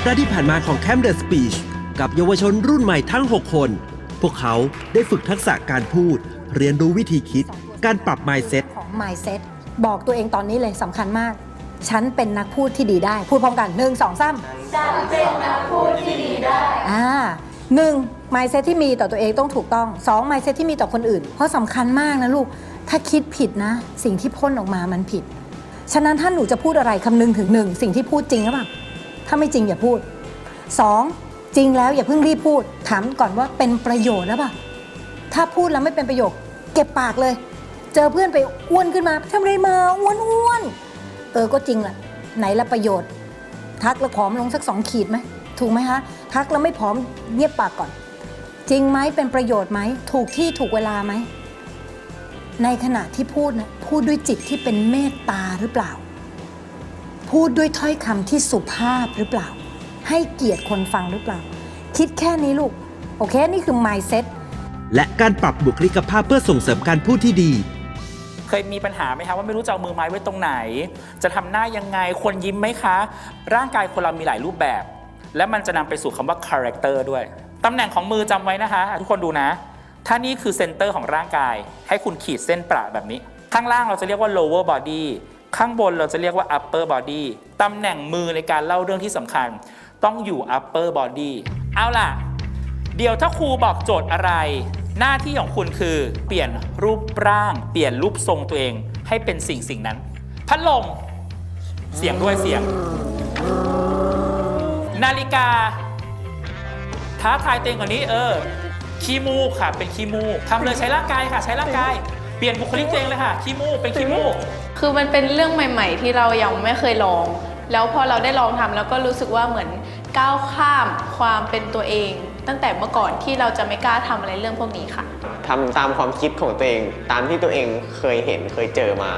สัปดาห์ที่ผ่านมาของแคมป์เดอะสปีชกับเยาวชนรุ่นใหม่ทั้ง 6 คน พวกเขาได้ฝึกทักษะการพูด เรียนรู้วิธีคิด การปรับ mindset ของ mindset บอกตัวเองตอนนี้เลยสำคัญมาก ฉันเป็นนักพูดที่ดีได้ พูดพร้อมกันหนึ่งสองสามฉันเป็นนักพูดที่ดีได้อ่าหนึ่ง mindset ที่มีต่อตัวเองต้องถูกต้องสอง mindset ที่มีต่อคนอื่น เพราะสำคัญมากนะลูก ถ้าคิดผิดนะ สิ่งที่พ่นออกมามันผิด ฉะนั้นถ้าหนูจะพูดอะไรคำนึงถึงหนึ่งสิ่งที่พูดจริงหรือเปล่า ถ้าไม่จริงอย่าพูดสองจริงแล้วอย่าเพิ่งรีบพูด ถามก่อนว่าเป็นประโยชน์หรือเปล่าถ้าพูดแล้วไม่เป็นประโยคเก็บปากเลย เจอเพื่อนไปอ้วนขึ้นมาทำอะไรมาอ้วนอ้วนเออก็จริงแหละไหนละประโยชน์ ทักแล้วผอมลงสักสองขีดไหมถูกไหมคะทักแล้วไม่ผอมเงียบปากก่อน จริงไหมเป็นประโยชน์ไหมถูกที่ถูกเวลาไหมในขณะที่พูดนะพูดด้วยจิตที่เป็นเมตตาหรือเปล่า พูดด้วยถ้อยคำที่สุภาพหรือเปล่า ให้เกียรติคนฟังหรือเปล่า คิดแค่นี้ลูก โอเค นี่คือ mindset และการปรับบุคลิกภาพเพื่อส่งเสริมการพูดที่ดี เคยมีปัญหาไหมคะว่าไม่รู้จะเอามือไม้ไว้ตรงไหน จะทำหน้ายังไงควรยิ้มไหมคะ ร่างกายคนเรามีหลายรูปแบบ และมันจะนำไปสู่คำว่า character ด้วยตำแหน่งของมือจำไว้นะคะ ทุกคนดูนะ ถ้านี่คือเซนเตอร์ของร่างกาย ให้คุณขีดเส้นประแบบนี้ ข้างล่างเราจะเรียกว่า lower body ข้างบนเราจะเรียกว่า upper body ตำแหน่งมือในการเล่าเรื่องที่สำคัญ ต้องอยู่ upper body เอาล่ะ เดี๋ยวถ้าครูบอกโจทย์อะไร หน้าที่ของคุณคือเปลี่ยนรูปร่าง เปลี่ยนรูปทรงตัวเอง ให้เป็นสิ่งสิ่งนั้น พัดลม เสียงด้วยเสียง นาฬิกา ท้าทายตัวเองกว่านี้เออ ขี้มูกค่ะ เป็นขี้มูกทำเลยใช้ร่างกายค่ะ ใช้ร่างกาย เปลี่ยนบุคลิกตัวเองเลยค่ะขี้มูกเป็นขี้มูก คือมันเป็นเรื่องใหม่ ๆ ที่เรายังไม่เคยลอง แล้วพอเราได้ลองทำแล้วก็รู้สึกว่าเหมือนก้าวข้ามความเป็นตัวเอง ตั้งแต่เมื่อก่อนที่เราจะไม่กล้าทำอะไรเรื่องพวกนี้ค่ะ ทำตามความคิดของตัวเอง ตามที่ตัวเองเคยเห็นเคยเจอมา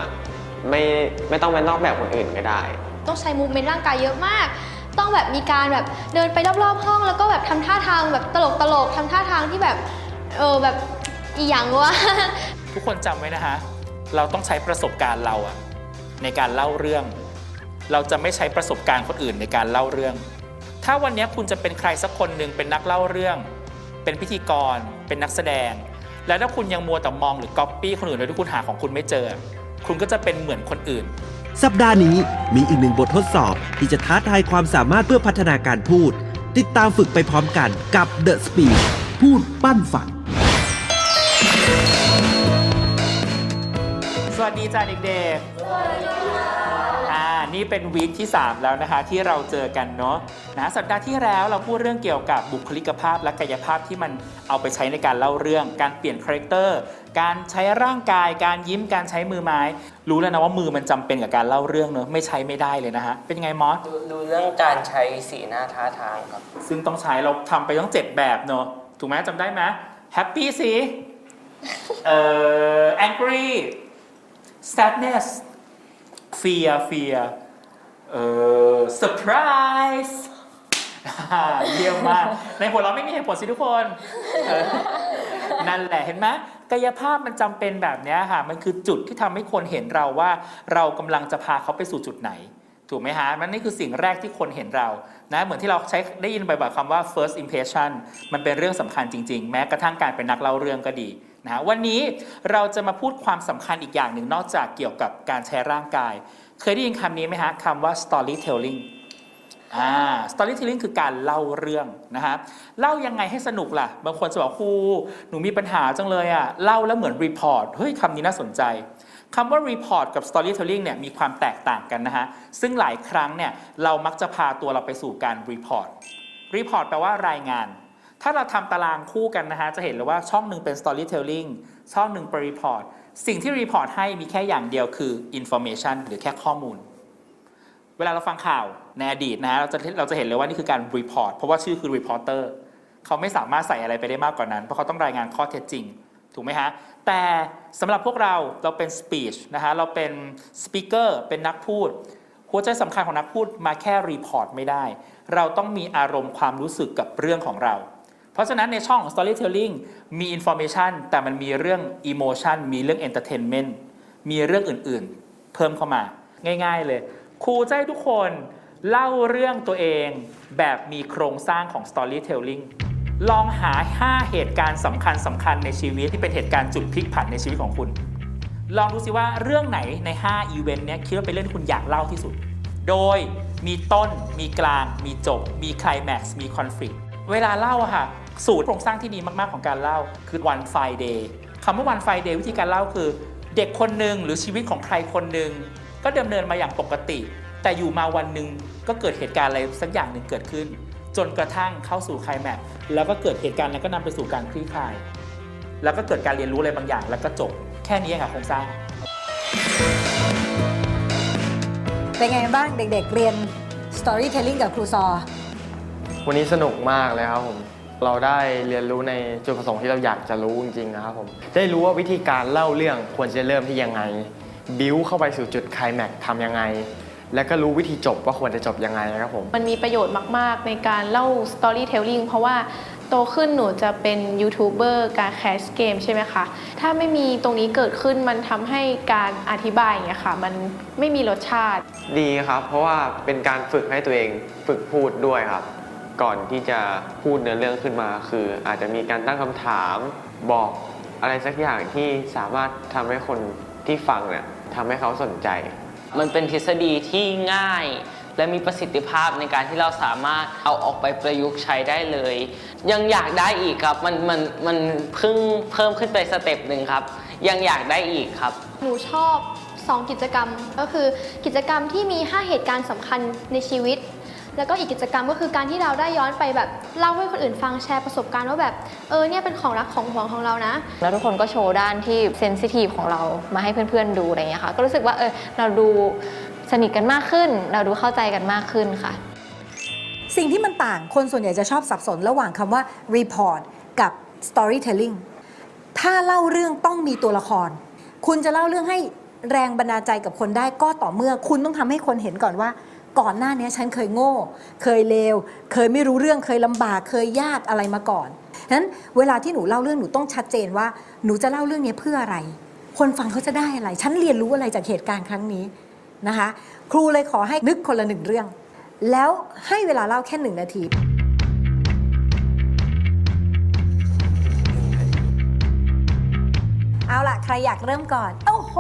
ไม่ไม่ต้องไปนอกแบบคนอื่นก็ได้ ต้องใช้มูฟเมนต์ร่างกายเยอะมาก ต้องแบบมีการแบบเดินไปรอบๆห้อง แล้วก็แบบทำท่าทางแบบตลกตลกๆทำท่าทางที่แบบ เออแบบอีหยังวะ ทุกคนจำไว้นะฮะเราต้องใช้ประสบการณ์เราอะในการเล่าเรื่อง เราจะไม่ใช้ประสบการณ์คนอื่นในการเล่าเรื่อง ถ้าวันนี้คุณจะเป็นใครสักคนหนึ่งเป็นนักเล่าเรื่อง เป็นพิธีกร เป็นนักแสดง แล้วถ้าคุณยังมัวแต่มองหรือก๊อปปี้คนอื่นโดยที่คุณหาของคุณไม่เจอ คุณก็จะเป็นเหมือนคนอื่นสัปดาห์นี้มีอีกหนึ่งบททดสอบ ที่จะท้าทายความสามารถเพื่อพัฒนาการพูด ติดตามฝึกไปพร้อมกันกับ The Speech พูดปั้นฝัน วัสดีจ้าเด็กๆสวัสดีค่ะอ่านี่เป็นวีคที่ 3 แล้วนะคะที่เราเจอกันเนาะนะสัปดาห์ที่แล้วเราพูดเรื่องเกี่ยวกับบุคลิกภาพและกายภาพที่มันเอาไปใช้ในการเล่าเรื่อง การเปลี่ยนคาแรคเตอร์ การใช้ร่างกาย การยิ้ม การใช้มือไม้ รู้แล้วนะว่ามือมันจำเป็นกับการเล่าเรื่องเนอะไม่ใช้ไม่ได้เลยนะฮะ เป็นยังไงมอสดูดูเรื่องการใช้สีหน้าท่าทางครับ ซึ่งต้องใช้เราทำไปต้องเจ็ดแบบเนอะถูกไหมจำได้ไหมแฮปปี้สิเอ่อ angry sadness fear fear เอ่อ surprise อ่าเยี่ยมมาก ในหัวเราะไม่มีเหตุผลสิทุกคนเออนั่นแหละเห็นไหมกายภาพมันจำเป็นแบบเนี้ยค่ะ มันคือจุดที่ทำให้คนเห็นเราว่า เรากำลังจะพาเขาไปสู่จุดไหน ถูกไหมฮะมันนี่คือสิ่งแรกที่คนเห็นเรา นะ เหมือนที่เราใช้ได้ยินบ่อยๆคำว่า first impression มันเป็นเรื่องสำคัญจริง ๆ แม้กระทั่งการเป็นนักเล่าเรื่องก็ดี นะวันนี้เราจะมาพูดความสำคัญอีกอย่างหนึ่งนอกจากเกี่ยวกับการใช้ร่างกาย เคยได้ยินคำนี้ไหมฮะคำว่า storytelling อ่า storytelling คือการเล่าเรื่องนะฮะเล่ายังไงให้สนุกล่ะ บางคนจะบอกครูหนูมีปัญหาจังเลยอะเล่าแล้วเหมือน report เฮ้ยคำนี้น่าสนใจคำว่า report กับ storytelling เนี่ยมีความแตกต่างกันนะฮะซึ่งหลายครั้งเนี่ยเรามักจะพาตัวเราไปสู่การ report report แปลว่ารายงาน ถ้าเราทำตารางคู่กันนะฮะ จะเห็นเลยว่าช่องหนึ่งเป็น storytelling ช่องหนึ่งเป็น report สิ่งที่ report ให้มีแค่อย่างเดียวคือ information หรือแค่ข้อมูล เวลาเราฟังข่าวในอดีตนะฮะ เราจะเราจะเห็นเลยว่านี่คือการ report เพราะว่าชื่อคือ reporter เขาไม่สามารถใส่อะไรไปได้มากกว่านั้น เพราะเขาต้องรายงานข้อเท็จจริง ถูกไหมฮะ แต่สำหรับพวกเราเราเป็น speech นะฮะ เราเป็น speaker เป็นนักพูดหัวใจสำคัญของนักพูดมาแค่ report ไม่ได้ เราต้องมีอารมณ์ความรู้สึกกับเรื่องของเรา ราะฉะนั้นในช่องของ storytelling มี information แต่มันมีเรื่อง emotion มีเรื่อง entertainment มีเรื่องอื่นๆ เพิ่มเข้ามา ง่ายๆเลยครูจะให้ทุกคนเล่าเรื่องตัวเองแบบมีโครงสร้างของ storytelling ลองหา 5 เหตุการณ์สำคัญสำคัญในชีวิตที่เป็นเหตุการณ์จุดพลิกผันในชีวิตของคุณ ลองดูสิว่าเรื่องไหนใน 5 อีเวนต์เนี้ยคิดว่าเป็นเรื่องที่คุณอยากเล่าที่สุด โดยมีต้น มีกลาง มีจบ มีคลแม็กซ์ มีคอนฟ lict เวลาเล่าอะค่ะ สูตรโครงสร้างที่ดีมากๆของการเล่าคือ one Friday คำว่า one Friday วิธีการเล่าคือ เด็กคนหนึ่งหรือชีวิตของใครคนหนึ่งก็ดำเนินมาอย่างปกติ แต่อยู่มาวันหนึ่งก็เกิดเหตุการณ์อะไรสักอย่างหนึ่งเกิดขึ้น จนกระทั่งเข้าสู่ไคลแม็กซ์แล้วก็เกิดเหตุการณ์แล้วก็นำไปสู่การคลี่คลาย แล้วก็เกิดการเรียนรู้อะไรบางอย่าง แล้วก็จบแค่นี้เองค่ะโครงสร้างเป็นไงบ้างเด็กๆเรียน storytelling กับครูซอ วันนี้สนุกมากเลยครับผม เราได้เรียนรู้ในจุดประสงค์ที่เราอยากจะรู้จริงๆนะครับผมได้รู้ว่าวิธีการเล่าเรื่องควรจะเริ่มที่ยังไง บิวเข้าไปสู่จุดไคลแม็กซ์ทำยังไง และก็รู้วิธีจบว่าควรจะจบยังไงนะครับผมมันมีประโยชน์มาก ๆ ในการเล่า storytelling เพราะว่าโตขึ้นหนูจะเป็นยูทูบเบอร์การแคสเกมใช่ไหมคะ ถ้าไม่มีตรงนี้เกิดขึ้นมันทำให้การอธิบายอย่างเงี้ยค่ะ มันไม่มีรสชาติ ดีครับ เพราะว่าเป็นการฝึกให้ตัวเองฝึกพูดด้วยครับ ก่อนที่จะพูดเนื้อเรื่องขึ้นมา คืออาจจะมีการตั้งคำถามบอกอะไรสักอย่างที่สามารถทำให้คนที่ฟังเนี่ยทำให้เขาสนใจ มันเป็นทฤษฎีที่ง่าย และมีประสิทธิภาพในการที่เราสามารถเอาออกไปประยุกต์ใช้ได้เลย ยังอยากได้อีกครับ มันมันมันเพิ่งเพิ่มขึ้นไปสเต็ปหนึ่งครับ ยังอยากได้อีกครับ หนูชอบ 2 กิจกรรมก็คือกิจกรรมที่มี 5 เหตุการณ์สำคัญในชีวิต แล้วก็อีกกิจกรรมก็คือการที่เราได้ย้อนไปแบบเล่าให้คนอื่นฟังแชร์ประสบการณ์ว่าแบบเออเนี่ยเป็นของรักของหวงของเรานะ แล้วทุกคนก็โชว์ด้านที่เซนซิทีฟของเรามาให้เพื่อนๆดูอะไรอย่างเงี้ยค่ะก็รู้สึกว่าเออเราดูสนิทกันมากขึ้น เราดูเข้าใจกันมากขึ้นค่ะ สิ่งที่มันต่างคนส่วนใหญ่จะชอบสับสนระหว่างคำว่า report กับ storytelling ถ้าเล่าเรื่องต้องมีตัวละคร คุณจะเล่าเรื่องให้แรงบันดาลใจกับคนได้ก็ต่อเมื่อ คุณต้องทำให้คนเห็นก่อนว่า ก่อนหน้านี้ฉันเคยโง่ เคยเลว เคยไม่รู้เรื่องเคยลำบากเคยยากอะไรมาก่อนนั้นเวลาที่หนูเล่าเรื่องหนูต้องชัดเจนว่าหนูจะเล่าเรื่องนี้เพื่ออะไร คนฟังเขาจะได้อะไร ฉันเรียนรู้อะไรจากเหตุการณ์ครั้งนี้นะคะ ครูเลยขอให้นึกคนละหนึ่งเรื่อง แล้วให้เวลาเล่าแค่หนึ่งนาทีเอาล่ะ ใครอยากเริ่มก่อน โอ้โห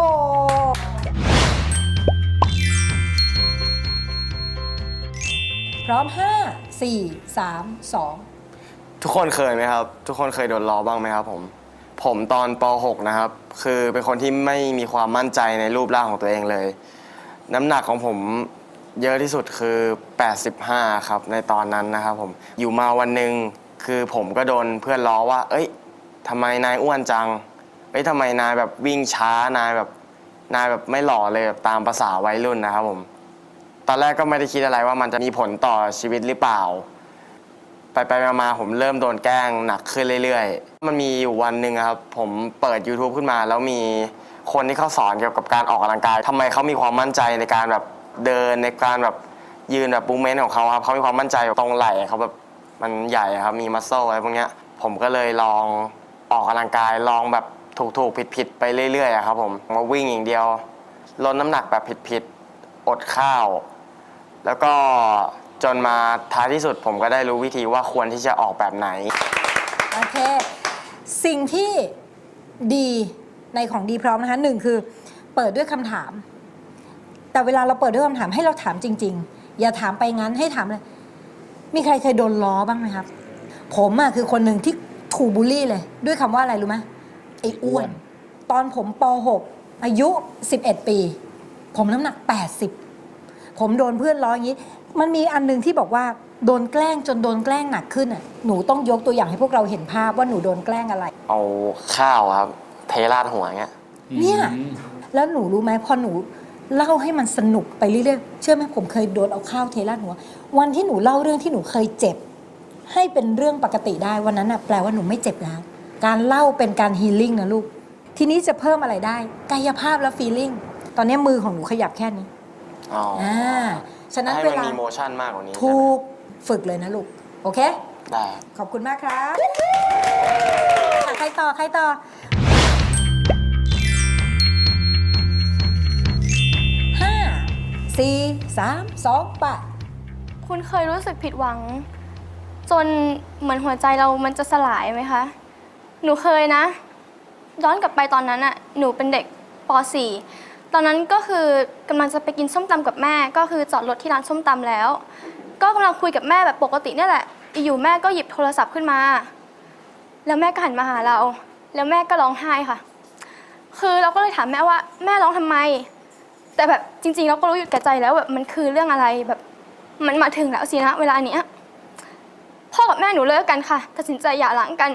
พร้อม 5 4 3 2 ทุกคนเคยไหมครับ ทุกคนเคยโดนล้อบ้างไหมครับผม ผมตอนป .6 นะครับ คือเป็นคนที่ไม่มีความมั่นใจในรูปร่างของตัวเองเลย น้ำหนักของผมเยอะที่สุดคือ 85 ครับ ในตอนนั้นนะครับผม อยู่มาวันหนึ่งคือผมก็โดนเพื่อนล้อว่า เอ้ยทำไมนายอ้วนจัง เอ้ยทำไมนายแบบวิ่งช้านายแบบนายแบบไม่หล่อเลยแบบตามภาษาวัยรุ่นนะครับผม ตอนแรกก็ไม่ได้คิดอะไรว่ามันจะมีผลต่อชีวิตหรือเปล่า ไปไปมามาผมเริ่มโดนแกล้งหนักขึ้นเรื่อยๆ มันมีอยู่วันหนึ่งครับ ผมเปิด YouTube ขึ้นมา แล้วมีคนที่เขาสอนเกี่ยวกับการออกกำลังกายทำไมเขามีความมั่นใจในการแบบเดินในการแบบยืนแบบบูมเมนต์ของเขาครับเขามีความมั่นใจตรงไหล่เขาแบบมันใหญ่ครับมีมัสเซลอะไรพวกเนี้ยผมก็เลยลองออกกำลังกายลองแบบถูกๆผิดๆไปเรื่อยๆครับผมมาวิ่งอย่างเดียวลดน้ำหนักแบบผิดๆอดข้าว แล้วก็จนมาท้ายที่สุดผมก็ได้รู้วิธีว่าควรที่จะออกแบบไหน โอเค สิ่งที่ดีในของดีพร้อมนะคะหนึ่งคือเปิดด้วยคำถาม แต่เวลาเราเปิดด้วยคำถามให้เราถามจริง ๆ อย่าถามไปงั้นให้ถามเลย มีใครเคยโดนล้อบ้างไหมครับ ผมอะคือคนหนึ่งที่ถูกบูลลี่เลย ด้วยคำว่าอะไรรู้ไหมไอ้อ้วน ตอนผมป .6 อายุ 11 ปี ผมน้ำหนัก 80 ผมโดนเพื่อนล้ออย่างนี้ มันมีอันหนึงที่บอกว่าโดนแกล้งจนโดนแกล้งหนักขึ้นอะหนูต้องยกตัวอย่างให้พวกเราเห็นภาพว่าหนูโดนแกล้งอะไร เอาข้าวครับเทราดหัวเงี้ย เนี่ยแล้วหนูรู้ไหมพอหนูเล่าให้มันสนุกไปเรื่อยๆเชื่อไหมผมเคยโดนเอาข้าวเทราดหัว วันที่หนูเล่าเรื่องที่หนูเคยเจ็บ ให้เป็นเรื่องปกติได้วันนั้นน่ะแปลว่าหนูไม่เจ็บแล้ว การเล่าเป็นการฮีลิ่งนะลูกทีนี้จะเพิ่มอะไรได้ กายภาพและฟีลิ่งตอนนี้มือของหนูขยับแค่นี้ อ๋ออ่าฉะนั้นให้เวมันลามีโมชั่นมากกว่านี้ถูกฝึกเลยนะลูก โอเคได้ขอบคุณมากครับอะใครต่อ ใครต่อ ห้า สี่ สาม สองไปคุณเคยรู้สึกผิดหวัง จนเหมือนหัวใจเรามันจะสลายไหมคะ หนูเคยนะ ย้อนกลับไปตอนนั้นอะหนูเป็นเด็กป .4 ตอนนั้นก็คือกำลังจะไปกินส้มตำกับแม่ ก็คือจอดรถที่ร้านส้มตำแล้ว ก็กำลังคุยกับแม่แบบปกติเนี่ยแหละอยู่แม่ก็หยิบโทรศัพท์ขึ้นมา แล้วแม่ก็หันมาหาเรา แล้วแม่ก็ร้องไห้ค่ะ คือเราก็เลยถามแม่ว่าแม่ร้องทำไม แต่แบบจริง ๆ เราก็รู้อยู่แก่ใจแล้วแบบมันคือเรื่องอะไรแบบมันมาถึงแล้วสินะเวลาเนี้ยพ่อกับแม่หนูเลิกกันค่ะตัดสินใจหย่าร้างกัน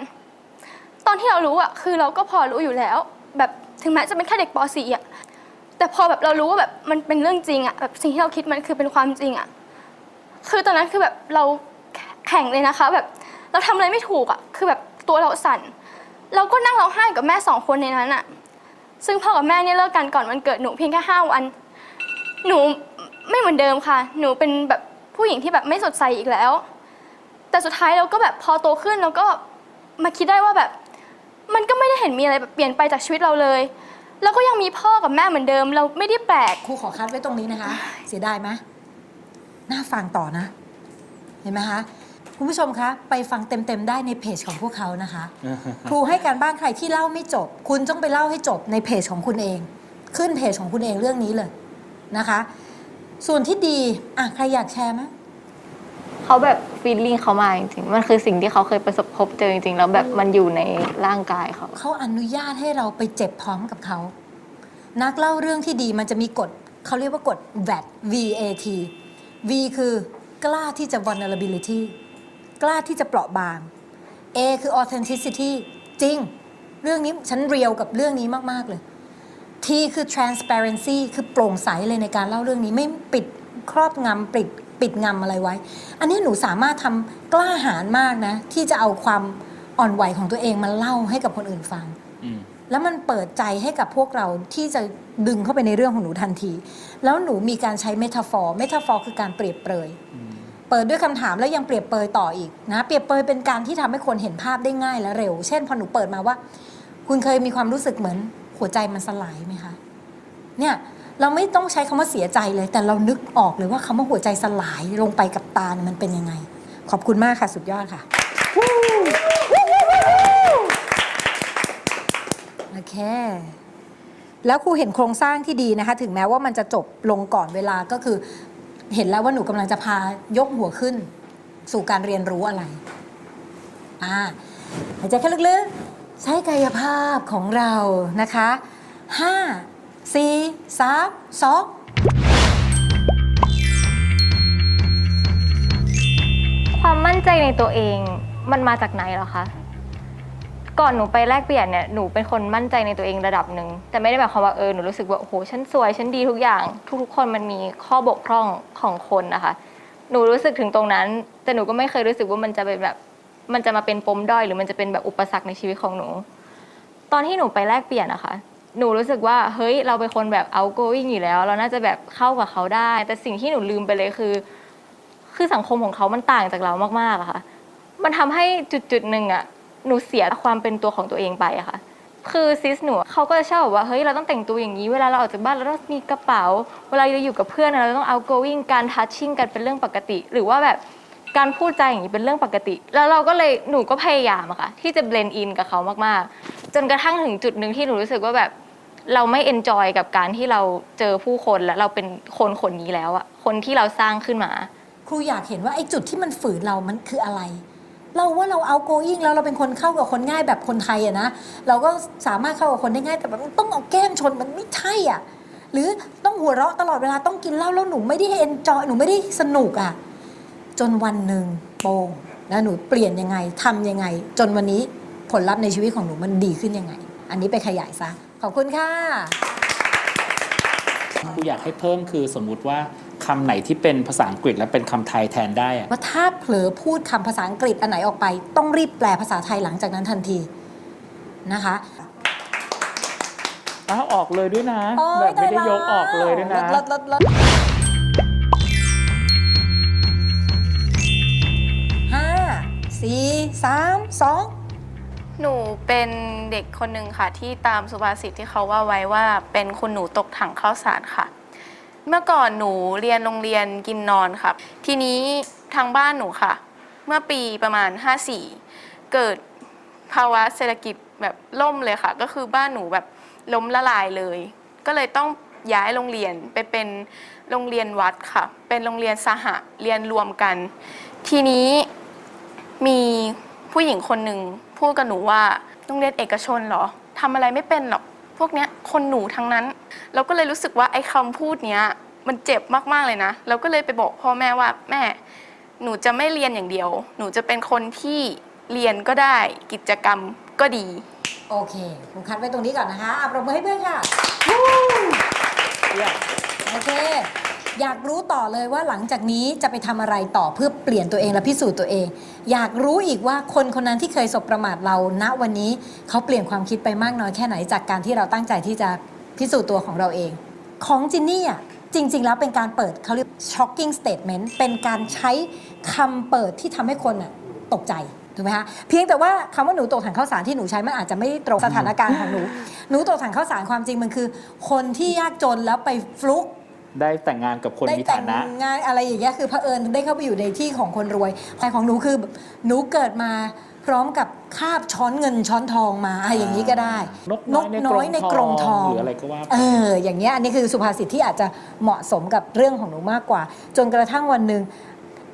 ตอนที่เรารู้อะคือเราก็พอรู้อยู่แล้ว แบบถึงแม้จะเป็นแค่เด็กป .4 อะ แต่พอแบบเรารู้ว่าแบบมันเป็นเรื่องจริงอะแบบสิ่งที่เราคิดมันคือเป็นความจริงอะคือตอนนั้นคือแบบเราแข่งเลยนะคะ แบบเราทำอะไรไม่ถูกอะคือแบบตัวเราสั่น เราก็นั่งร้องไห้กับแม่สองคนในนั้นอะซึ่งพ่อกับแม่เนี่ยเลิกกันก่อนวันเกิดหนูเพียงแค่ห้าวัน หนูไม่เหมือนเดิมค่ะ หนูเป็นแบบผู้หญิงที่แบบไม่สดใสอีกแล้ว แต่สุดท้ายเราก็แบบพอโตขึ้นเราก็มาคิดได้ว่าแบบ มันก็ไม่ได้เห็นมีอะไรแบบเปลี่ยนไปจากชีวิตเราเลย แล้วก็ยังมีพ่อกับแม่เหมือนเดิม เราไม่ได้แปลก ครูขอคัดไว้ตรงนี้นะคะ เสียดายไหมน่าฟังต่อนะ เห็นไหมคะ คุณผู้ชมคะ ไปฟังเต็มๆได้ในเพจของพวกเขานะคะ ครูให้การบ้านใครที่เล่าไม่จบ คุณต้องไปเล่าให้จบในเพจของคุณเอง ขึ้นเพจของคุณเองเรื่องนี้เลยนะคะ ส่วนที่ดีอะใครอยากแชร์ไหม เขาแบบฟีลลิ่งเขามาจริงๆ มันคือสิ่งที่เขาเคยประสบพบเจอจริงๆ แล้วแบบมันอยู่ในร่างกายเขา เขาอนุญาตให้เราไปเจ็บพร้อมกับเขา นักเล่าเรื่องที่ดีมันจะมีกฎเขาเรียกว่ากฎ VAT VAT V คือกล้าที่จะ vulnerability กล้าที่จะเปราะบาง A คือ authenticity จริง เรื่องนี้ฉันเรียวกับเรื่องนี้มาก ๆ เลย T คือ transparency คือโปร่งใสเลยในการเล่าเรื่องนี้ไม่ปิดครอบงำปิด ปิดงำอะไรไว้ อันนี้หนูสามารถทำกล้าหาญมากนะ ที่จะเอาความอ่อนไหวของตัวเองมาเล่าให้กับคนอื่นฟังอืมแล้วมันเปิดใจให้กับพวกเราที่จะดึงเข้าไปในเรื่องของหนูทันที แล้วหนูมีการใช้เมทาฟอร์ เมทาฟอร์คือการเปรียบเปรย เปิดด้วยคำถามแล้วยังเปรียบเปรยต่ออีกนะ เปรียบเปรยเป็นการที่ทำให้คนเห็นภาพได้ง่ายและเร็ว เช่นพอหนูเปิดมาว่า คุณเคยมีความรู้สึกเหมือนหัวใจมันสลายไหมคะ เนี่ย เราไม่ต้องใช้คำว่าเสียใจเลย แต่เรานึกออกเลยว่าคำว่าหัวใจสลายลงไปกับตาเนี่ยมันเป็นยังไง ขอบคุณมากค่ะสุดยอดค่ะโอเค แล้วครูเห็นโครงสร้างที่ดีนะคะ ถึงแม้ว่ามันจะจบลงก่อนเวลาก็คือ เห็นแล้วว่าหนูกำลังจะพายกหัวขึ้น สู่การเรียนรู้อะไร อ่าหายใจเข้าลึกๆ ใช้กายภาพของเรานะคะ 5 4 3ความมั่นใจในตัวเองมันมาจากไหนเหรอคะ ก่อนหนูไปแลกเปลี่ยนเนี่ยหนูเป็นคนมั่นใจในตัวเองระดับหนึ่งแต่ไม่ได้หมายความว่าเออหนูรู้สึกว่าโอ้โหฉันสวยฉันดีทุกอย่าง ทุกๆคนมันมีข้อบกพร่องของคนนะคะ หนูรู้สึกถึงตรงนั้น แต่หนูก็ไม่เคยรู้สึกว่ามันจะเป็นแบบมันจะมาเป็นปมด้อยหรือมันจะเป็นแบบอุปสรรคในชีวิตของหนู ตอนที่หนูไปแลกเปลี่ยนนะคะ หนูรู้สึกว่าเฮ้ยเราเป็นคนแบบ outgoing อยู่แล้ว เราน่าจะแบบเข้ากับเขาได้ แต่สิ่งที่หนูลืมไปเลยคือ คือสังคมของเขามันต่างจากเรามากๆอะค่ะ มันทำให้จุดจุดหนึ่งอะหนูเสียความเป็นตัวของตัวเองไปอะค่ะ คือซิสหนูเขาก็จะชอบแบบว่าเฮ้ยเราต้องแต่งตัวอย่างนี้เวลาเราออกจากบ้านเราต้องมีกระเป๋า เวลาเราอยู่กับเพื่อนเราต้อง outgoing การ touching กันเป็นเรื่องปกติ หรือว่าแบบการพูดใจอย่างนี้เป็นเรื่องปกติ แล้วเราก็เลยหนูก็พยายามอะค่ะที่จะ blend in กับเขามากๆ จนกระทั่งถึงจุดหนึ่งที่หนูรู้สึกว่าแบบ เราไม่ enjoy กับการที่เราเจอผู้คนแล้วเราเป็นคนคนนี้แล้วอะคนที่เราสร้างขึ้นมา ครูอยากเห็นว่าไอ้จุดที่มันฝืนเรามันคืออะไร เราว่าเราเอาโกยิ่งแล้วเราเป็นคนเข้ากับคนง่ายแบบคนไทยอะนะเราก็สามารถเข้ากับคนได้ง่ายแต่แบบต้องเอาแก้มชนมันไม่ใช่อะหรือต้องหัวเราะตลอดเวลาต้องกินเหล้าแล้วหนูไม่ได้เอนจอยหนูไม่ได้สนุกอะจนวันหนึ่งโปงแล้วหนูเปลี่ยนยังไงทำยังไง จนวันนี้ผลลัพธ์ในชีวิตของหนูมันดีขึ้นยังไง อันนี้ไปขยายซะขอบคุณค่ะครูอยากให้เพิ่มคือสมมุติว่าคำไหนที่เป็นภาษาอังกฤษและเป็นคำไทยแทนได้อะว่าถ้าเผลอพูดคำภาษาอังกฤษอันไหนออกไป ต้องรีบแปลภาษาไทยหลังจากนั้นทันทีนะคะ อ้าวออกเลยด้วยนะ โอ๊แบบไม่ได้ตายยกออกเลยด้วยนะ ลดลดลดห้าสี่สามสอง หนูเป็นเด็กคนหนึ่งค่ะ ที่ตามสุภาษิตที่เขาว่าไว้ว่าเป็นคุณหนูตกถังข้าวสารค่ะ เมื่อก่อนหนูเรียนโรงเรียนกินนอนครับ ทีนี้ทางบ้านหนูค่ะ เมื่อปีประมาณ 54 เกิดภาวะเศรษฐกิจแบบล่มเลยค่ะ ก็คือบ้านหนูแบบล้มละลายเลย ก็เลยต้องย้ายโรงเรียนไปเป็นโรงเรียนวัดค่ะ เป็นโรงเรียนสหะเรียนรวมกัน ทีนี้มี ผู้หญิงคนหนึ่งพูดกับหนูว่าโรงเรียนเอกชนเหรอทำอะไรไม่เป็นหรอก พวกเนี้ยคนหนูทั้งนั้น เราก็เลยรู้สึกว่าไอ้คำพูดเนี้ยมันเจ็บมากๆเลยนะ เราก็เลยไปบอกพ่อแม่ว่าแม่ หนูจะไม่เรียนอย่างเดียว หนูจะเป็นคนที่เรียนก็ได้กิจกรรมก็ดี โอเคผมคัดไว้ตรงนี้ก่อนนะคะอะปรบมือให้เพื่อนค่ะโอเค อยากรู้ต่อเลยว่าหลังจากนี้จะไปทำอะไรต่อเพื่อเปลี่ยนตัวเองและพิสูจน์ตัวเอง อยากรู้อีกว่าคนคนนั้นที่เคยสบประมาทเราณวันนี้เขาเปลี่ยนความคิดไปมากน้อยแค่ไหนจากการที่เราตั้งใจที่จะพิสูจน์ตัวของเราเอง ของจินนี่อะจริง ๆ แล้วเป็นการเปิดเขาเรียก shocking statement เป็นการใช้คำเปิดที่ทำให้คนอะตกใจถูกไหมคะเพียงแต่ว่าคำว่าหนูตกถังข้าวสารที่หนูใช้มันอาจจะไม่ตรงสถานการณ์ของหนู หนูตกถังข้าวสารความจริงมันคือ คนที่ยากจนแล้วไปฟลุก ได้แต่งงานกับคนได้มีแต่ฐางนะ งานอะไรอย่างเงี้ยคือเผอิญได้เข้าไปอยู่ในที่ของคนรวยแต่ของหนูคือหนูเกิดมาพร้อมกับคาบช้อนเงินช้อนทองมาอะไรอย่างนี้ก็ได้นกน้อยในน้อยในกกรรงงททอองงหรืออะไรก็ว่าไป เอออย่างเงี้ยอันนี้คือสุภาษิตที่อาจจะเหมาะสมกับเรื่องของหนูมากกว่า จนกระทั่งวันหนึ่ง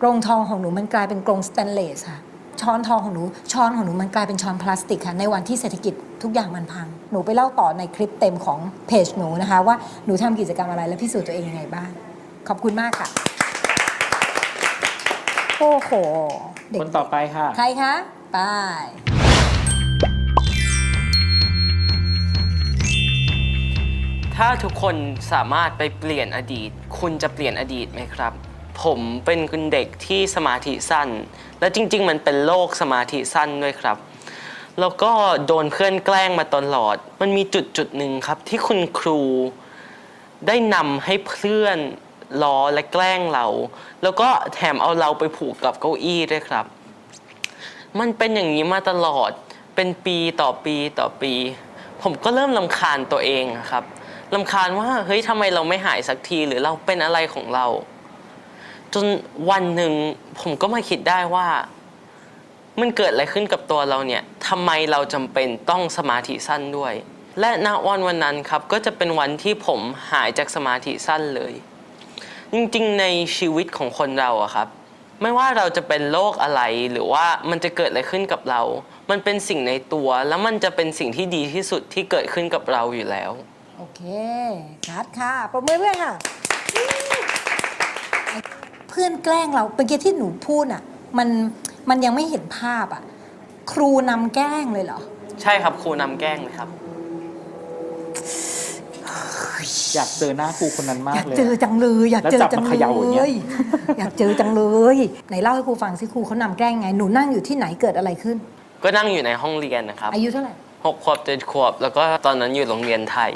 กรงทองของหนูมันกลายเป็นกรงสแตนเลสค่ะ ช้อนทองของหนูช้อนของหนูมันกลายเป็นช้อนพลาสติกค่ะในวันที่เศรษฐกิจทุกอย่างมันพัง หนูไปเล่าต่อในคลิปเต็มของเพจหนูนะคะ ว่าหนูทำกิจกรรมอะไรและพิสูจน์ตัวเองยังไงบ้าง ขอบคุณมากค่ะ โอ้โหเด็กคนต่อไปค่ะ ใครคะไปถ้าทุกคนสามารถไปเปลี่ยนอดีต คุณจะเปลี่ยนอดีตไหมครับ ผมเป็นคุณเด็กที่สมาธิสั้น และจริง ๆ มันเป็นโรคสมาธิสั้นด้วยครับ แล้วก็โดนเพื่อนแกล้งมาตลอด มันมีจุดจุดหนึ่งครับ ที่คุณครูได้นำให้เพื่อนล้อและแกล้งเรา แล้วก็แถมเอาเราไปผูกกับเก้าอี้ด้วยครับ มันเป็นอย่างนี้มาตลอด เป็นปีต่อปีต่อปี ผมก็เริ่มลำคาญตัวเองครับลำคาญว่าเฮ้ยทำไมเราไม่หายสักทีหรือเราเป็นอะไรของเรา จนวันหนึ่งผมก็มาคิดได้ว่า มันเกิดอะไรขึ้นกับตัวเราเนี่ยทำไมเราจำเป็นต้องสมาธิสั้นด้วย และณวันวันนั้นครับก็จะเป็นวันที่ผมหายจากสมาธิสั้นเลย จริงๆ ในชีวิตของคนเราอะครับ ไม่ว่าเราจะเป็นโรคอะไรหรือว่ามันจะเกิดอะไรขึ้นกับเรา มันเป็นสิ่งในตัว แล้วมันจะเป็นสิ่งที่ดีที่สุดที่เกิดขึ้นกับเราอยู่แล้ว โอเคคัดค่ะปรบมือเพื่อนค่ะ เพื่อนแกล้งเราเป็นเกที่หนูพูดอะ มันมันยังไม่เห็นภาพอะ ครูนำแกล้งเลยเหรอ ใช่ครับครูนำแกล้งเลยครับ อยากเจอหน้าครูคนนั้นมายอากกเลย เจอจังเลยอยากเจอแล้วจัจับงมาเลเขย่าอย่างเงี้ยย อยากเจอจังเลยไหนเล่าให้ครูฟังสิครูเขานำแกล้งไง หนูนั่งอยู่ที่ไหนเกิดอะไรขึ้น ก็นั่งอยู่ในห้องเรียนนะครับอายุเท่าไหร่หกขวบเจ็ดขวบ แล้วก็ตอนนั้นอยู่โรงเรียนไทย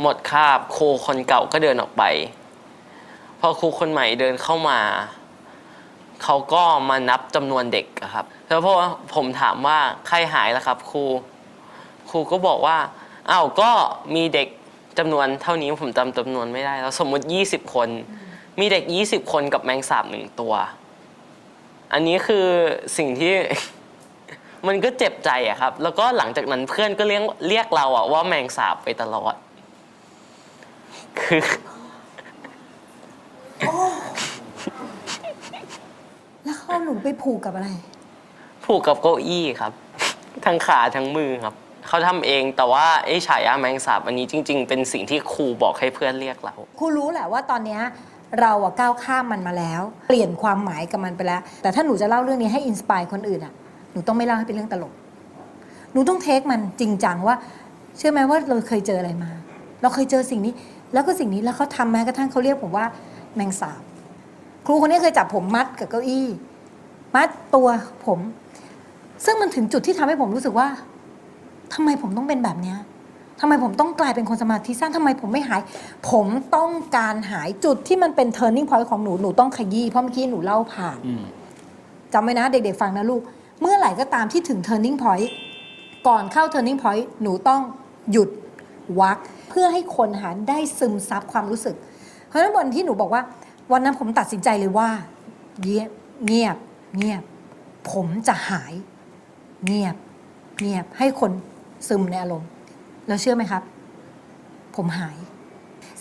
หมดคาบครูคนเก่าก็เดินออกไปพ อครูคนใหม่เดินเข้ามาเขาก็มานับจำนวนเด็กครับแล้วพอผมถามว่าใครหายล่ะครับ ครู ครูก็บอกว่าอ้าวก็มีเด็กจำนวนเท่านี้ผมจำจำนวนไม่ได้แล้วสมมุติ 20 คน มีเด็ก 20 คนกับแมงสาบหนึ่งตัว อันนี้คือสิ่งที่ มันก็เจ็บใจอะครับ แล้วก็หลังจากนั้นเพื่อนก็เรียกเรียกเราอะว่าแมงสาบไปตลอด คือ แล้วเขาเอาหนูไปผูกกับอะไร ผูกกับเก้าอี้ครับ ทั้งขาทั้งมือครับ เขาทำเองแต่ว่าไอ้ฉายาแมงสาบอันนี้จริง ๆ เป็นสิ่งที่ครูบอกให้เพื่อนเรียกเรา ครูรู้แหละว่าตอนเนี้ยเราอะก้าวข้ามมันมาแล้ว เปลี่ยนความหมายกับมันไปแล้ว แต่ถ้าหนูจะเล่าเรื่องนี้ให้อินสปายคนอื่นอะหนูต้องไม่เล่าให้เป็นเรื่องตลก หนูต้องเทคมันจริงจังว่า เชื่อไหมว่าเราเคยเจออะไรมา เราเคยเจอสิ่งนี้ แล้วก็สิ่งนี้แล้วเขาทำแม้กระทั่งเขาเรียกผมว่า แมงสาบ ครูคนนี้เคยจับผมมัดกับเก้าอี้ มัดตัวผม ซึ่งมันถึงจุดที่ทำให้ผมรู้สึกว่าทำไมผมต้องเป็นแบบเนี้ยทำไมผมต้องกลายเป็นคนสมาธิสั้นทำไมผมไม่หาย ผมต้องการหายจุดที่มันเป็น turning point ของหนู หนูต้องขยี้ เพราะเมื่อกี้หนูเล่าผ่านอืมจำไว้นะเด็กๆฟังนะลูก เมื่อไหร่ก็ตามที่ถึง turning point ก่อนเข้า turning point หนูต้องหยุดวัก เพื่อให้คนหาได้ซึมซับความรู้สึก ราะฉะนั้นวันที่หนูบอกว่า วันนั้นผมตัดสินใจเลยว่าเงียบเงียบเงียบ ผมจะหาย เงียบ เงียบให้คนซึมในอารมณ์ แล้วเชื่อไหมครับ ผมหาย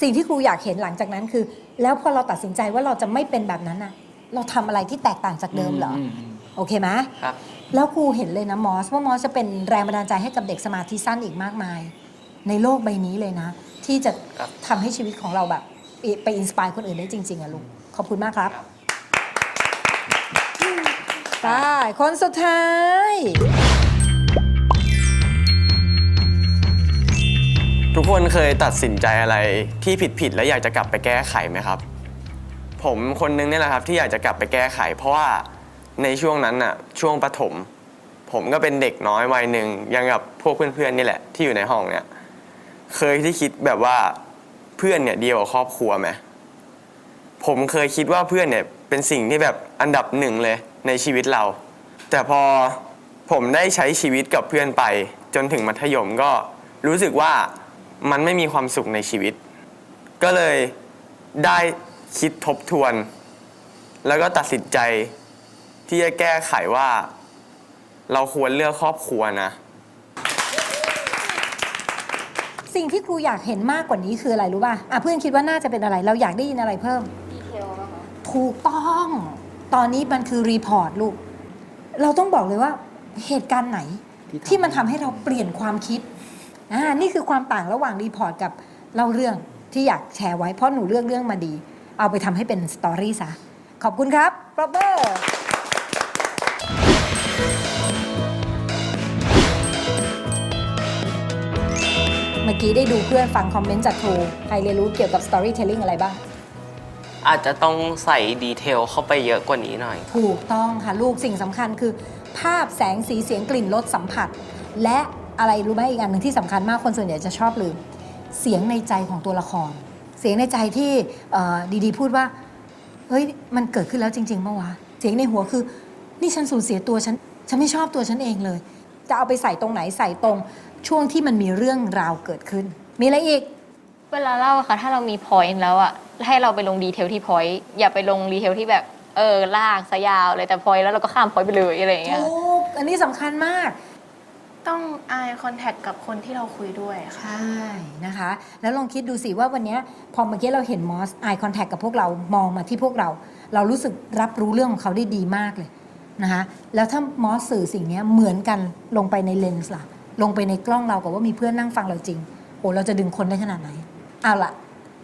สิ่งที่ครูอยากเห็นหลังจากนั้นคือ แล้วพอเราตัดสินใจว่าเราจะไม่เป็นแบบนั้นน่ะเราทำอะไรที่แตกต่างจากเดิมเหรออมอืมโอเคไหมครับแล้วครูเห็นเลยนะมอสว่ามอสจะเป็นแรงบันดาลใจให้กับเด็กสมาธิสั้นอีกมากมาย ในโลกใบนี้เลยนะ ที่จะครับทำให้ชีวิตของเราแบบ ไปอินสปายคนอื่นได้จริง ๆอะลูก ขอบคุณมากครับได้คนสุดท้าย ทุกคนเคยตัดสินใจอะไรที่ผิดๆแล้วอยากจะกลับไปแก้ไขไหมครับ ผมคนนึงเนี่ยแหละครับที่อยากจะกลับไปแก้ไข เพราะว่าในช่วงนั้นน่ะช่วงประถม ผมก็เป็นเด็กน้อยวัยหนึ่งยังกับพวกเพื่อนๆนี่แหละที่อยู่ในห้องเนี่ย เคยที่คิดแบบว่า พื่อนเนี่ยเดียวกับครอบครัวไหมผมเคยคิดว่าเพื่อนเนี่ยเป็นสิ่งที่แบบอันดับหนึ่งเลยในชีวิตเรา แต่พอผมได้ใช้ชีวิตกับเพื่อนไป จนถึงมัธยมก็รู้สึกว่ามันไม่มีความสุขในชีวิต ก็เลยได้คิดทบทวน แล้วก็ตัดสินใจที่จะแก้ไขว่า เราควรเลือกครอบครัวนะ สิ่งที่ครูอยากเห็นมากกว่านี้คืออะไรรู้ป่ะอะเพื่อนคิดว่าน่าจะเป็นอะไร เราอยากได้ยินอะไรเพิ่มถูกต้อง ตอนนี้มันคือรีพอร์ตลูก เราต้องบอกเลยว่าเหตุการณ์ไหน ที่มันทำให้เราเปลี่ยนความคิดอ่านี่คือความต่างระหว่างรีพอร์ตกับเล่าเรื่องที่อยากแชร์ไว้เพราะหนูเลือกเรื่องมาดี เอาไปทำให้เป็นสตอรี่ซะ ขอบคุณครับปรบมือ เมื่อกี้ได้ดูเพื่อนฟังคอมเมนต์จากครูใครเรียนรู้เกี่ยวกับ storytelling อะไรบ้าง อาจจะต้องใส่ดีเทลเข้าไปเยอะกว่านี้หน่อย ถูกต้องค่ะลูกสิ่งสำคัญคือ ภาพแสงสีเสียงกลิ่นรสสัมผัส และอะไรรู้ไหมอีกอันหนึ่งที่สำคัญมากคนส่วนใหญ่จะชอบลืม เสียงในใจของตัวละคร เสียงในใจที่เอ่อดีๆ พูดว่าเฮ้ยมันเกิดขึ้นแล้วจริงๆเมื่อวะเสียงในหัวคือ นี่ฉันสูญเสียตัวฉันฉันไม่ชอบตัวฉันเองเลย จะเอาไปใส่ตรงไหนใส่ตรง ช่วงที่มันมีเรื่องราวเกิดขึ้น มีอะไรอีก เวลาเล่าอะค่ะ ถ้าเรามี point แล้วอะให้เราไปลงดีเทลที่ point อย่าไปลงดีเทลที่แบบ เออลากซะยาวเลยแต่ point แล้วเราก็ข้าม point ไปเลยอะไรอย่างเงี้ยถูกอันนี้สำคัญมาก ต้อง eye contact กับคนที่เราคุยด้วยค่ะ ใช่นะคะ แล้วลองคิดดูสิว่าวันเนี้ยพอเมื่อกี้เราเห็นมอส eye contact กับพวกเรามองมาที่พวกเรา เรารู้สึกรับรู้เรื่องของเขาได้ดีมากเลยนะคะแล้วถ้ามอสสื่อสิ่งเนี้ยเหมือนกันลงไปในเลนส์ล่ะ ลงไปในกล้องเรากับว่ามีเพื่อนนั่งฟังเราจริงโอ้เราจะดึงคนได้ขนาดไหนเอาล่ะ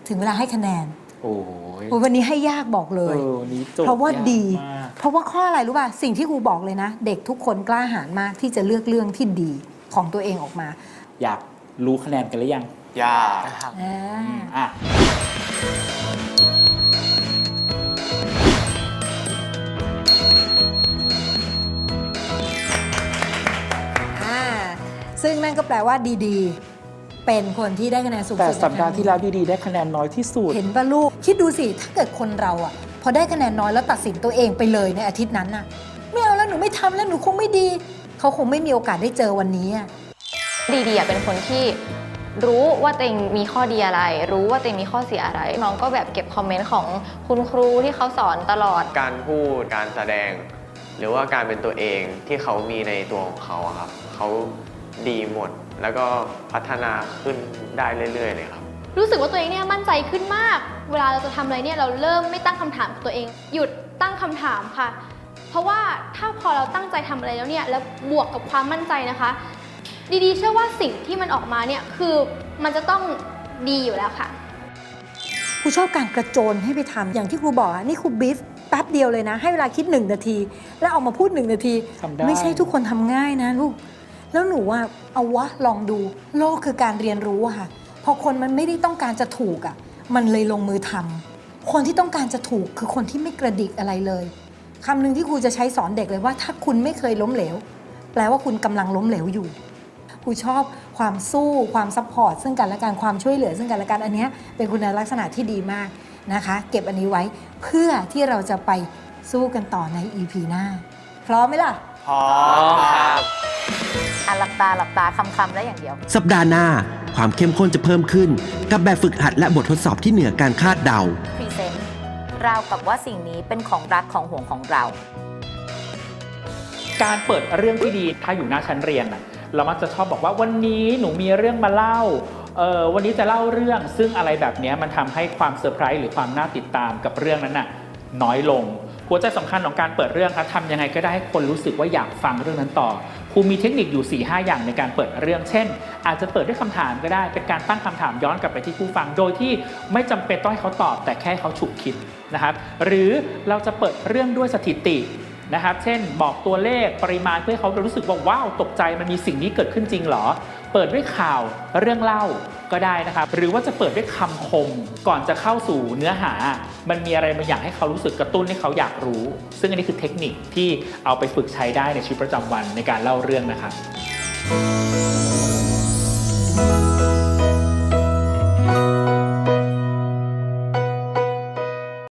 ถึงเวลาให้คะแนนโอ้ยโอ้วันนี้ให้ยากบอกเลยเออนี่โจทย์เพราะว่ายกดีมาก เพราะว่าข้ออะไรรู้ป่ะ สิ่งที่ครูบอกเลยนะ เด็กทุกคนกล้าหาญมากที่จะเลือกเรื่องที่ดีของตัวเองออกมาอยากรู้คะแนนกันหรือยังอย่าอ่า อะ ซึ่งนั่นก็แปลว่าดีๆ เป็นคนที่ได้คะแนนสูงแต่สุดสัปดาห์ที่แล้วดีๆได้คะแนนน้อยที่สุด เห็นป่ะลูก คิดดูสิ ถ้าเกิดคนเราอะ พอได้คะแนนน้อยแล้วตัดสินตัวเองไปเลยในอาทิตย์นั้นน่ะ ไม่เอาแล้วหนูไม่ทำแล้วหนูคงไม่ดี เขาคงไม่มีโอกาสได้เจอวันนี้อะดีดีอะเป็นคนที่รู้ว่าตัวเองมีข้อดีอะไร รู้ว่าตัวเองมีข้อเสียอะไร น้องก็แบบเก็บคอมเมนต์ของคุณครูที่เขาสอนตลอด การพูด การแสดง หรือว่าการเป็นตัวเองที่เขามีในตัวของเขาอะครับ เขา ดีหมด แล้วก็พัฒนาขึ้นได้เรื่อยๆเลยครับ รู้สึกว่าตัวเองเนี่ยมั่นใจขึ้นมาก เวลาเราจะทำอะไรเนี่ยเราเริ่มไม่ตั้งคำถามกับตัวเอง หยุดตั้งคำถามค่ะ เพราะว่าถ้าพอเราตั้งใจทำอะไรแล้วเนี่ยแล้วบวกกับความมั่นใจนะคะ ดีๆ เชื่อว่าสิ่งที่มันออกมาเนี่ยคือมันจะต้องดีอยู่แล้วค่ะครูชอบการกระโจนให้ไปทำอย่างที่ครูบอกอะนี่ครูบีฟแป๊บเดียวเลยนะ ให้เวลาคิดหนึ่งนาที แล้วเออกมาพูดหนึ่งนาทีทำได้ไม่ใช่ทุกคนทำง่ายนะลูก แล้วหนูว่าเอาวะลองดูโลกคือการเรียนรู้อะค่ะ พอคนมันไม่ได้ต้องการจะถูกอะมันเลยลงมือทำคนที่ต้องการจะถูกคือคนที่ไม่กระดิกอะไรเลยคำหนึ่งที่ครูจะใช้สอนเด็กเลยว่า ถ้าคุณไม่เคยล้มเหลว แปลว่าคุณกำลังล้มเหลวอยู่ครูชอบความสู้ความซัพพอร์ตซึ่งกันและกันความช่วยเหลือซึ่งกันและกันอันนี้เป็นคุณลักษณะที่ดีมากนะคะ เก็บอันนี้ไว้เพื่อที่เราจะไปสู้กันต่อใน EP หน้า พร้อมไหมล่ะ พร้อมครับ อะหลับตาหลับตาคำคำๆได้อย่างเดียว สัปดาห์หน้า ความเข้มข้นจะเพิ่มขึ้น กับแบบฝึกหัดและบททดสอบที่เหนือการคาดเดา พรีเซนต์ราวกับว่าสิ่งนี้เป็นของรักของห่วงของเรา การเปิดเรื่องที่ดีถ้าอยู่หน้าชั้นเรียนน่ะเรามักจะชอบบอกว่าวันนี้หนูมีเรื่องมาเล่าเออวันนี้จะเล่าเรื่องซึ่งอะไรแบบเนี้ยมันทำให้ความเซอร์ไพรส์หรือความน่าติดตามกับเรื่องนั้นน่ะน้อยลง หัวใจสำคัญของการเปิดเรื่องครับทำยังไงก็ได้ให้คนรู้สึกว่าอยากฟังเรื่องนั้นต่อ ครูมีเทคนิคอยู่4 5อย่างในการเปิดเรื่อง เช่น อาจจะเปิดด้วยคำถามก็ได้ เป็นการตั้งคำถามย้อนกลับไปที่ผู้ฟัง โดยที่ไม่จำเป็นต้องให้เขาตอบ แต่แค่เขาฉุกคิดนะครับ หรือเราจะเปิดเรื่องด้วยสถิตินะครับ เช่น บอกตัวเลขปริมาณเพื่อเขารู้สึกว่าว้าวตกใจมันมีสิ่งนี้เกิดขึ้นจริงหรอ เปิดด้วยข่าวเรื่องเล่าก็ได้นะครับ หรือว่าจะเปิดด้วยคำคม ก่อนจะเข้าสู่เนื้อหา มันมีอะไรบางอย่างให้เขารู้สึกกระตุ้นให้เขาอยากรู้ ซึ่งอันนี้คือเทคนิคที่เอาไปฝึกใช้ได้ในชีวิตประจำวันในการเล่าเรื่องนะครับ